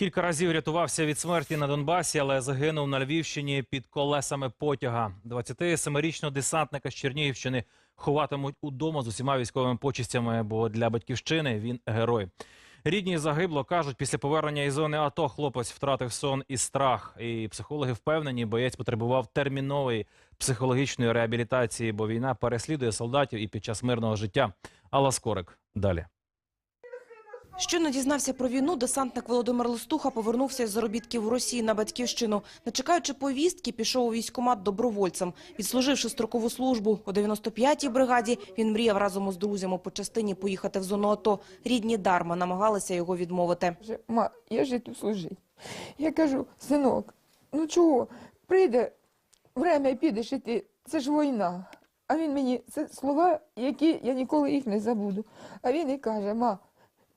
Кілька разів рятувався від смерті на Донбасі, але загинув на Львівщині під колесами потяга. 27-річного десантника з Чернігівщини ховатимуть удома з усіма військовими почистями, бо для батьківщини він герой. Рідні загибло кажуть, після повернення із зони АТО хлопець втратив сон і страх. І психологи впевнені, боєць потребував термінової психологічної реабілітації, бо війна переслідує солдатів і під час мирного життя. Алла Скорик далі. Щойно дізнався про війну, десантник Володимир Листуха повернувся із заробітків в Росії на батьківщину. Не чекаючи повістки, пішов у військкомат добровольцем. Відслуживши строкову службу у 95-й бригаді, він мріяв разом із друзями по частині поїхати в зону АТО. Рідні дарма намагалися його відмовити. Ма, я ж тут служити. Я кажу, синок, ну чого, прийде время підеш і ти, це ж війна. А він мені, це слова, які я ніколи їх не забуду. А він і каже, ма,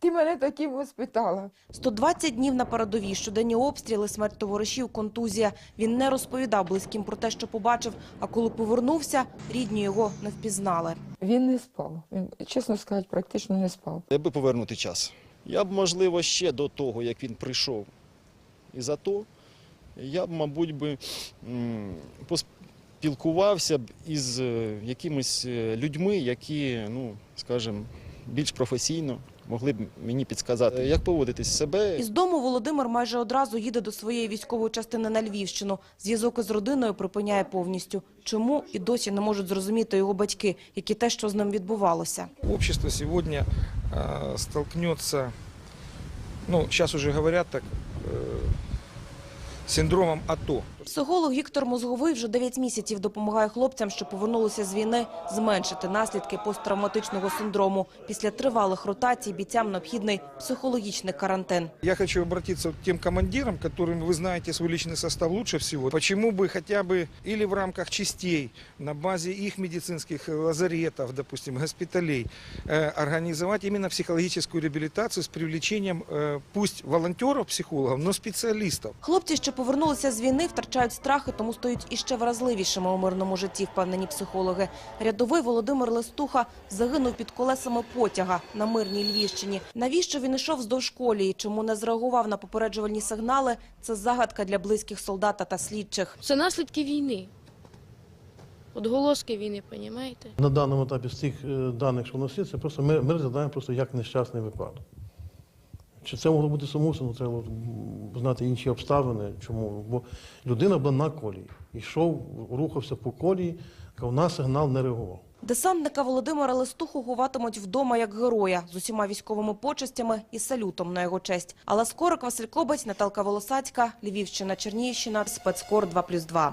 ти мене таким воспитала. 120 днів на передовій, щоденні обстріли, смерть товаришів, контузія. Він не розповідав близьким про те, що побачив, а коли повернувся, рідні його не впізнали. Він не спав. Він, чесно сказати, практично не спав. Якби повернути час. Я б, можливо, ще до того, як він прийшов із АТО, я б, мабуть, би поспілкувався б із е, якимись е, людьми, які, ну, скажімо, більш професійно могли б мені підказати, як поводитись себе. Із дому Володимир майже одразу їде до своєї військової частини на Львівщину. Зв'язок із родиною припиняє повністю. Чому і досі не можуть зрозуміти його батьки, які те, що з ним відбувалося. Общество сьогодні столкнеться, ну, зараз уже говорять так, синдромом АТО. Психолог Віктор Мозговий вже 9 місяців допомагає хлопцям, що повернулися з війни, зменшити наслідки посттравматичного синдрому. Після тривалих ротацій бійцям необхідний психологічний карантин. Я хочу обратиться к тем командирам, которым вы знаете свой личный состав лучше всего. Почему бы хотя бы или в рамках частей на базе их медицинских лазаретов, допустим, госпиталей, э, организовать именно психологическую реабилитацию с привлечением э, пусть волонтеров, психологов, но специалистов. Хлопці, що повернулися з війни, втрачають страхи, тому стають іще вразливішими у мирному житті, впевнені психологи. Рядовий Володимир Листуха загинув під колесами потяга на мирній Львівщині. Навіщо він йшов вздовж колії? Чому не зреагував на попереджувальні сигнали? Це загадка для близьких солдата та слідчих. Це наслідки війни. Отголоски війни, розумієте? На даному етапі з цих е, даних, що в нас є, це просто ми, ми розглядаємо просто як нещасний випадок. Чи це могло бути самоусно, треба знати інші обставини. Чому? Бо людина була на колії. Йшов, рухався по колії, на сигнал не реагував. Десантника Володимира Листуху ховатимуть вдома як героя з усіма військовими почестями і салютом на його честь. Алла Скорик, Василь Кобець, Наталка Волосацька, Львівщина, Чернігівщина, спецкор 2+,2.